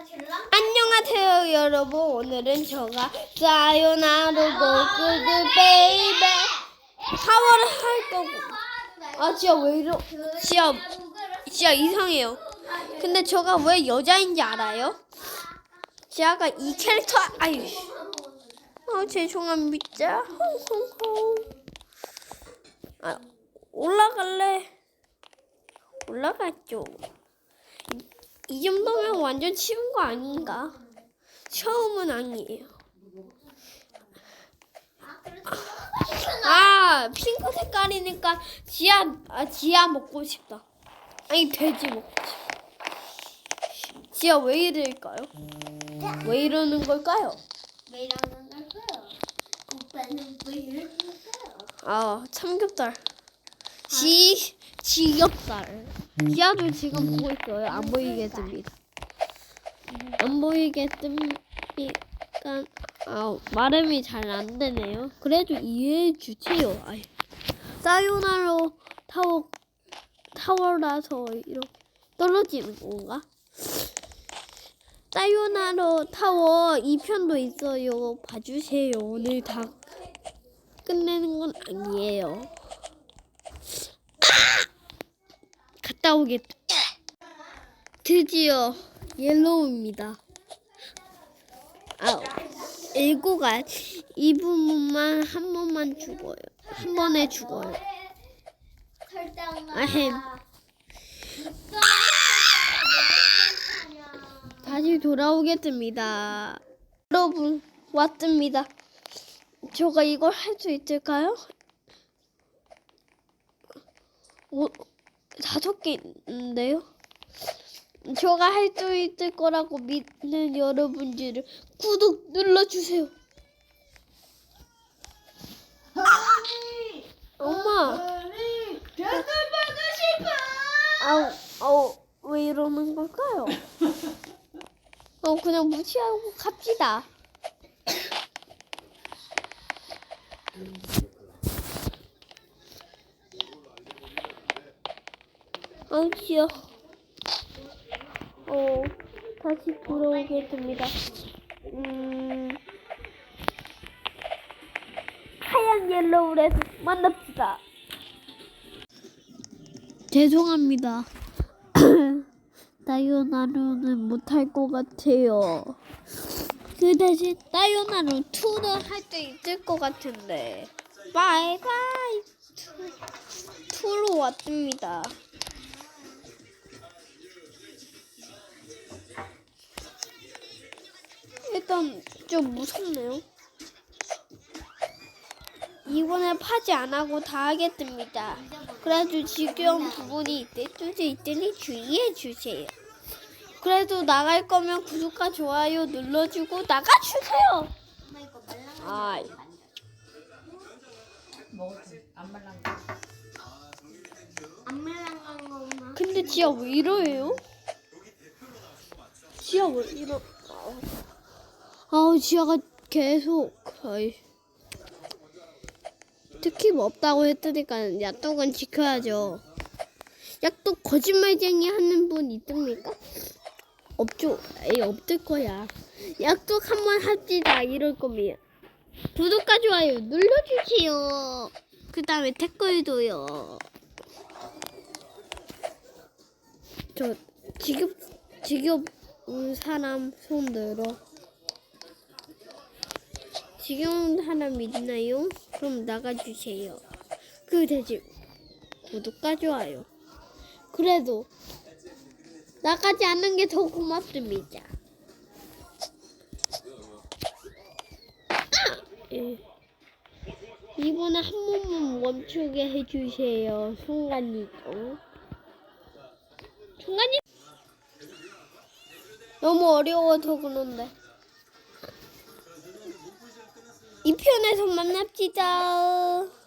안녕하세요 여러분. 오늘은 제가 사요나르 고그드 베이베 타워를 할 거고. 아 진짜 왜 이러 진짜 진짜 이상해요. 근데 제가 왜 여자인지 알아요? 제가 이 캐릭터 아유. 아 죄송합니다. 홍홍홍 아 올라갈래? 올라갔죠 이, 이 정도면 완전 쉬운 거 아닌가 처음은 아니에요 아 핑크 색깔이니까 지아 아 지아 먹고 싶다 아니 돼지 먹고 싶다 지아 왜 이럴까요? 왜 이러는 걸까요? 왜 이러는 걸까요? 오빠는 왜 이러는 걸까요? 아 참겹살 지 지겹살 지아도 지금 보고 있어요 안 보이겠습니다 안 보이겠습니까 아 말음이 잘 안 되네요 그래도 이해해 주세요 아이. 사요나로 타워 타워라서 이렇게 떨어지는 건가? 사요나로 타워 2편도 있어요 봐주세요 오늘 다 끝내는 건 아니에요. 갔다 오겠. 드디어 옐로우입니다. 아, 일고가 이 부분만 한 번만 죽어요. 한 번에 죽어요. 아햄. 다시 돌아오겠습니다. 여러분 왔습니다. 제가 이걸 할 수 있을까요? 오, 다섯 개 있는데요. 제가 할 수 있을 거라고 믿는 여러분들을 구독 눌러주세요. 엄마. 아우, 아우, 왜 이러는 걸까요? 어, 그냥 무시하고 갑시다. 아우, 귀여. 어, 다시 돌아오겠습니다. 음, 하얀 옐로우에서 만납시다. 죄송합니다. 다이오나루는 못할 것 같아요. 그 대신 다이오나루 2는 할 수 있을 것 같은데. 바이바이. 2로 왔습니다. 일단 좀 무섭네요. 이번에 파지 안 하고 다 하겠습니다. 그래도 지겨운 부분이 있을 있으니 주의해 주세요. 그래도 나갈 거면 구독과 좋아요 눌러주고 나가주세요. 엄마. 근데 지아 왜 이러해요? 지아 왜 이러? 아우 지아가 계속 아이. 특히 뭐 없다고 했으니까 약속은 지켜야죠. 약속 거짓말쟁이 하는 분 있습니까? 없죠. 에이 없을 거야. 약속 한번 합시다 이럴 거면 구독과 좋아요 눌러주세요. 그 다음에 댓글도요. 저 지겹 지겨운 사람 손 들어. 지겨운 사람 있나요? 그럼 나가주세요. 그 대신 구독과 좋아요. 그래도 나가지 않는 게 더 고맙습니다. 아! 예. 이번에 한 번만 멈추게 해주세요. 순간이동. 순간이 너무 어려워서 그런데. 이 편에서 만납시다.